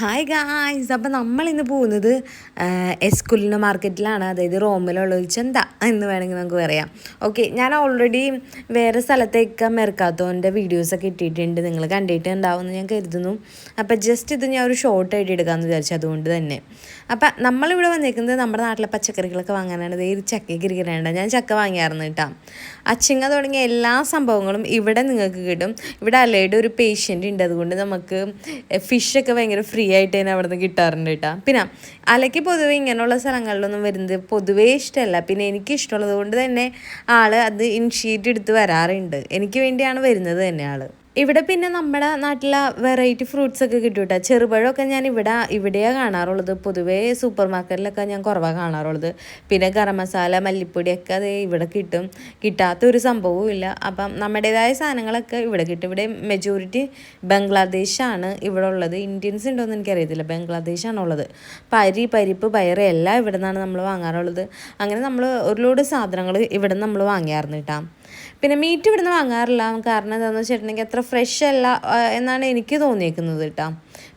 Hi guys അപ്പോൾ നമ്മൾ ഇന്ന് പോകുന്നത് എസ്കുലിന മാർക്കറ്റിലാണ് അതായത് റോമിലുള്ള ഒരു ചന്ത എന്ന് വേണമെങ്കിൽ നമുക്ക് പറയാം. ഓക്കെ ഞാൻ ഓൾറെഡി വേറെ സ്ഥലത്തേക്ക് മെർക്കാത്തോന്റെ വീഡിയോസൊക്കെ ഇട്ടിട്ടുണ്ട്. നിങ്ങൾ കണ്ടിട്ട് ഉണ്ടാവുമെന്ന് ഞാൻ കരുതുന്നു. അപ്പോൾ ജസ്റ്റ് ഇത് ഞാൻ ഒരു ഷോർട്ട് ആയിട്ട് എടുക്കാമെന്ന് വിചാരിച്ചു. അതുകൊണ്ട് തന്നെ. അപ്പം നമ്മളിവിടെ വന്നിരിക്കുന്നത് നമ്മുടെ നാട്ടിലെ പച്ചക്കറികളൊക്കെ വാങ്ങാനാണ്. ഇതേ ഈ ചക്കയ്ക്ക് ഇരിക്കണേണ്ട ഞാൻ ചക്ക വാങ്ങിയായിരുന്നു കേട്ടോ. അച്ചിങ്ങ തുടങ്ങിയ എല്ലാ സംഭവങ്ങളും ഇവിടെ നിങ്ങൾക്ക് കിട്ടും. ഇവിടെ അലയുടെ ഒരു പേഷ്യന്റ് ഉണ്ട്. അതുകൊണ്ട് നമുക്ക് ഫിഷൊക്കെ ഭയങ്കര ഫ്രീ ആയിട്ട് തന്നെ അവിടെ നിന്ന് കിട്ടാറുണ്ട് കേട്ടോ പിന്നെ അലയ്ക്ക് പൊതുവേ ഇങ്ങനെയുള്ള സ്ഥലങ്ങളിലൊന്നും വരുന്നത് പൊതുവേ ഇഷ്ടമല്ല. പിന്നെ എനിക്ക് ഇഷ്ടമുള്ളത് കൊണ്ട് തന്നെ ആൾ അത് ഇൻഷീറ്റ് എടുത്ത് വരാറുണ്ട്. എനിക്ക് വേണ്ടിയാണ് വരുന്നത് തന്നെ ആൾ ഇവിടെ പിന്നെ നമ്മുടെ നാട്ടിലെ വെറൈറ്റി ഫ്രൂട്ട്സ് ഒക്കെ കിട്ടും കേട്ടോ ചെറുപഴമൊക്കെ ഞാൻ ഇവിടെ ഇവിടെയാണ് കാണാറുള്ളത്. പൊതുവേ സൂപ്പർ മാർക്കറ്റിലൊക്കെ ഞാൻ കുറവാണ് കാണാറുള്ളത്. പിന്നെ ഗരം മസാല മല്ലിപ്പൊടിയൊക്കെ അത് ഇവിടെ കിട്ടും. കിട്ടാത്തൊരു സംഭവവും ഇല്ല. അപ്പം നമ്മുടേതായ സാധനങ്ങളൊക്കെ ഇവിടെ കിട്ടും. ഇവിടെ മെജോറിറ്റി ബംഗ്ലാദേശാണ് ഇവിടെ ഉള്ളത്. ഇന്ത്യൻസ് ഉണ്ടോയെന്ന് എനിക്കറിയത്തില്ല. ബംഗ്ലാദേശാണ് ഉള്ളത്. പരി പരിപ്പ് പയറ് എല്ലാം ഇവിടെ നിന്നാണ് നമ്മൾ വാങ്ങാറുള്ളത്. അങ്ങനെ നമ്മൾ ഒരു ലോഡ് സാധനങ്ങൾ ഇവിടെ നമ്മൾ വാങ്ങിയായിരുന്നു കേട്ടോ പിന്നെ മീറ്റ് ഇവിടുന്ന് വാങ്ങാറില്ല. കാരണം എന്താണെന്ന് വെച്ചിട്ടുണ്ടെങ്കിൽ അത്ര ഫ്രഷ് അല്ല എന്നാണ് എനിക്ക് തോന്നിയേക്കുന്നത് കേട്ടോ.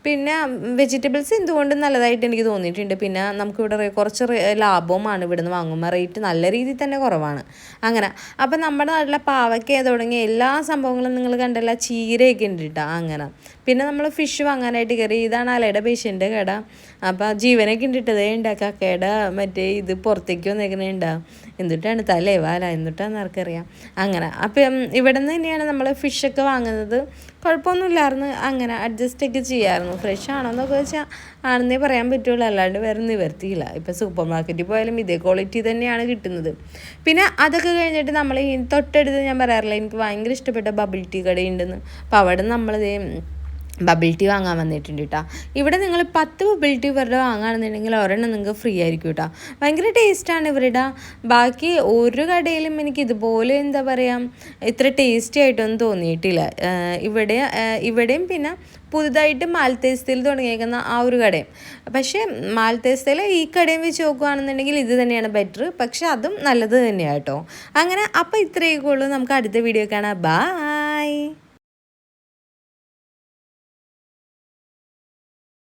പിന്നെ വെജിറ്റബിൾസ് എന്തുകൊണ്ടും നല്ലതായിട്ട് എനിക്ക് തോന്നിയിട്ടുണ്ട്. പിന്നെ നമുക്കിവിടെ കുറച്ച് ലാഭവുമാണ് ഇവിടുന്ന് വാങ്ങുമ്പോൾ റേറ്റ് നല്ല രീതിയിൽ തന്നെ കുറവാണ്. അങ്ങനെ. അപ്പം നമ്മുടെ നാട്ടിലെ പാവയ്ക്ക തുടങ്ങിയ എല്ലാ സംഭവങ്ങളും നിങ്ങൾ കണ്ടല്ല ചീരയൊക്കെ ഉണ്ട് കേട്ടോ അങ്ങനെ. പിന്നെ നമ്മൾ ഫിഷ് വാങ്ങാനായിട്ട് കയറി. ഇതാണ് അലയുടെ പേഷ്യന്റെ കട. അപ്പോൾ ജീവനൊക്കെ ഉണ്ട് ഉണ്ടാക്കുക ഉണ്ട് കക്കയുടെ മറ്റേ ഇത് പുറത്തേക്ക് വന്നേക്കണേ ഉണ്ടാവും എന്നിട്ടാണ് തലേ വാല. എന്നിട്ടാന്ന് ആർക്കറിയാം. അങ്ങനെ. അപ്പം ഇവിടെ നിന്ന് തന്നെയാണ് നമ്മൾ ഫിഷൊക്കെ വാങ്ങുന്നത്. കുഴപ്പമൊന്നുമില്ലായിരുന്നു. അങ്ങനെ. അഡ്ജസ്റ്റ് ഒക്കെ ചെയ്യാമായിരുന്നു ഫ്രഷ് ആണോ എന്നൊക്കെ വെച്ചാൽ ആണെന്നേ പറയാൻ പറ്റുള്ളൂ. അല്ലാണ്ട് വേറെ നിവർത്തിയില്ല. ഇപ്പം സൂപ്പർ മാർക്കറ്റിൽ പോയാലും ഇതേ ക്വാളിറ്റി തന്നെയാണ് കിട്ടുന്നത്. പിന്നെ അതൊക്കെ കഴിഞ്ഞിട്ട് നമ്മൾ ഈ തൊട്ടടുത്ത് ഞാൻ പറയാറില്ല എനിക്ക് ഭയങ്കര ഇഷ്ടപ്പെട്ട ബബിൾ ടീ കടയുണ്ടെന്ന്. അപ്പോൾ അവിടെ നമ്മളിതേ ബബിൾ ടീ വാങ്ങാൻ വന്നിട്ടുണ്ട് കേട്ടോ ഇവിടെ നിങ്ങൾ പത്ത് ബബിൾ ടീ ഇവരുടെ വാങ്ങുകയാണെന്നുണ്ടെങ്കിൽ ഒരെണ്ണം നിങ്ങൾക്ക് ഫ്രീ ആയിരിക്കും കേട്ടോ ഭയങ്കര ടേസ്റ്റാണ് ഇവരുടെ ബാക്കി ഒരു കടയിലും എനിക്ക് ഇതുപോലെ എന്താ പറയുക ഇത്ര ടേസ്റ്റി ആയിട്ടൊന്നും തോന്നിയിട്ടില്ല. ഇവിടെ ഇവിടെയും പിന്നെ പുതുതായിട്ട് മാൽത്തേസ്തയിൽ തുടങ്ങിയേക്കുന്ന ആ ഒരു കടയും. പക്ഷേ മാൽത്തേസ്തയിൽ ഈ കടയും വെച്ച് നോക്കുകയാണെന്നുണ്ടെങ്കിൽ ഇത് തന്നെയാണ് ബെറ്റർ പക്ഷേ അതും നല്ലത് തന്നെയാണ് കേട്ടോ അങ്ങനെ അപ്പോൾ ഇത്രയൊക്കെ ഉള്ളൂ. നമുക്ക് അടുത്ത വീഡിയോ കാണാം. ബാ